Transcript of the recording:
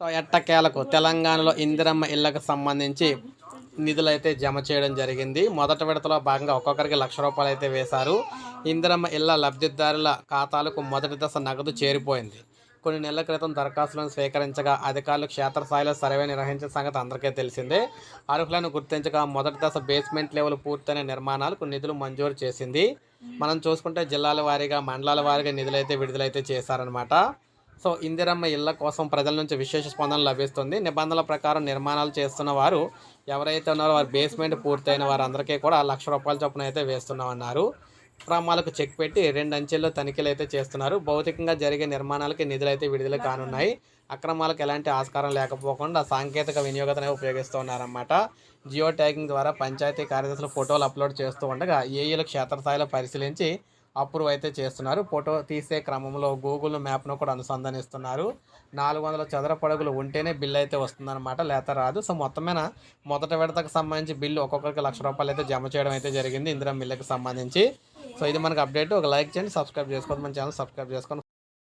So ఎట్టకేలకు తెలంగాణలో ఇందిరమ్మ ఇళ్ళకు సంబంధించి నిధులు అయితే జమ చేయడం జరిగింది. మొదటి విడతలో భాగంగా ఒక్కొక్కరికి లక్ష రూపాయలు అయితే వేశారు. ఇందిరమ్మ ఇళ్ళ లబ్ధిదారుల ఖాతాలకు మొదటి దశ నగదు చేరిపోయింది. కొన్ని నెలల క్రితం దరఖాస్తులను స్వీకరించగా అధికారులు క్షేత్రస్థాయిలో సర్వే నిర్వహించిన సంగతి అందరికీ తెలిసిందే. అర్హులను గుర్తించగా మొదటి దశ బేస్మెంట్ లెవెల్ పూర్తయిన నిర్మాణాలకు నిధులు మంజూరు చేసింది. మనం చూసుకుంటే జిల్లాల వారీగా మండలాల వారీగా నిధులైతే విడుదలైతే చేశారనమాట సో ఇందిరమ్మ ఇళ్ళ కోసం ప్రజల నుంచి విశేష స్పందన లభిస్తుంది. నిబంధనల ప్రకారం నిర్మాణాలు చేస్తున్న వారు ఎవరైతే ఉన్నారో వారి బేస్మెంట్ పూర్తయిన వారందరికీ కూడా లక్ష రూపాయల చొప్పున అయితే వేస్తున్నామన్నారు. అక్రమాలకు చెక్ పెట్టి రెండు అంచెల్లో తనిఖీలు అయితే చేస్తున్నారు. భౌతికంగా జరిగే నిర్మాణాలకి నిధులు అయితే విడుదల కానున్నాయి. అక్రమాలకు ఎలాంటి ఆస్కారం లేకపోకుండా సాంకేతిక వినియోగతనే ఉపయోగిస్తున్నారన్నమాట. జియో ట్యాగింగ్ ద్వారా పంచాయతీ కార్యదర్శులు ఫోటోలు అప్లోడ్ చేస్తూ ఉండగా ఏఈలు క్షేత్రస్థాయిలో పరిశీలించి అప్రూవ్ అయితే చేస్తున్నారు. ఫోటో తీసే క్రమంలో గూగుల్ మ్యాప్ను కూడా అనుసంధానిస్తున్నారు. నాలుగు వందల చదరపడుగులు ఉంటేనే బిల్లు అయితే వస్తుందన్నమాట లేత రాదు. సో మొత్తమైన? మొదటి విడతకు సంబంధించి బిల్లు ఒక్కొక్కరికి లక్ష రూపాయలు అయితే జమ చేయడం అయితే జరిగింది. ఇందిరా మిల్లకి సంబంధించి. సో ఇది మనకు అప్డేట్. ఒక లైక్ చేయండి సబ్స్క్రైబ్ చేసుకోండి మన ఛానల్ సబ్స్క్రైబ్ చేసుకొని